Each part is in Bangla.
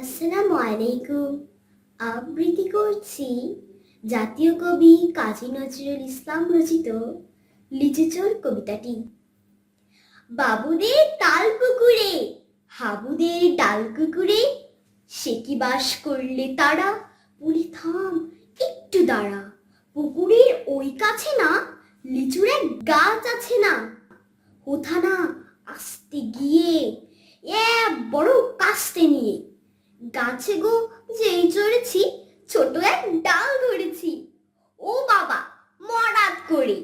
আসসালামু আলাইকুম আবৃত্তি করছি জাতীয় কবি কাজী নজরুল ইসলাম রচিত লিচুচোর কবিতাটি। বাবুদের তাল পুকুরে, হাবুদের ডাল কুকুরে সে কি বাস করলে তারা? বলি থাম, একটু দাঁড়া। পুকুরের ওই কাছে না, লিচুর এক গাছ আছে না। কোথা না আসতে গিয়ে, এ বড় কাস্তে নিয়ে। গাছে গো, যেই চড়েছি, ছোট এক ডাল ধরেছি। ও বাবা মরাত করে।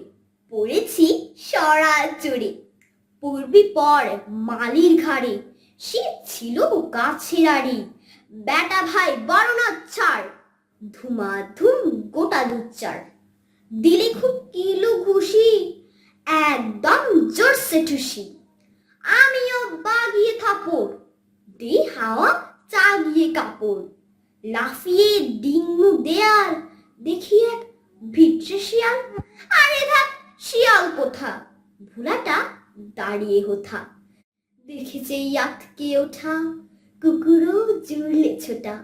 পড়েছি সরা চড়ে। পূর্বি পর মালির ঘাড়ে, সে ছিল গাছের আড়ি। বেটা ভাই বারোনা ছাড় ধুমাধুম গোটা দুচ্চার দিলে খুব কিলো ঘুষি, একদম জোরসে ঠুসি। আমিও বাগিয়ে থাপড়। দে হাওয়া চাগিয়ে কাপড়। লাফিয়ে ডিঙ্গু দেয়াল, দেখি এক ভিটরে শিয়াল। আরে থাক, শিয়াল কোথা ভোলাটা দাঁড়িয়ে হোথা। দেখেছে ইয়াতকে ওঠা কুকুরও জুড়লে ছোটা।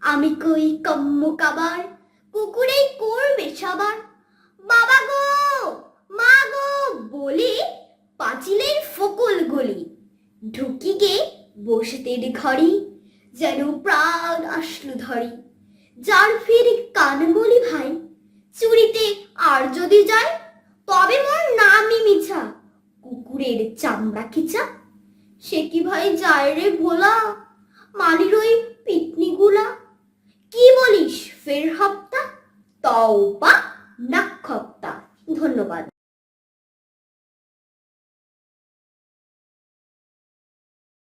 আমি কই কম্ম কাবার কুকুরেই করবে সবার। বাবা গো, মা গো, বলে পাঁচিলের ফকল গলি। ঢুকি গে বসতের ঘরে যেন প্রাণ আসলো ধরে। যার ফের কান বলি ভাই, চুরিতে আর যদি যায়, তবে মোর নামই মিছা, কুকুরের চামড়া খিচা। সে কি ভাই যায় রে ভোলা মালির ওই পিটনিগুলা? কি বলিস ফের হপ্তা? তও বা নাক্ষপ্তা ধন্যবাদ।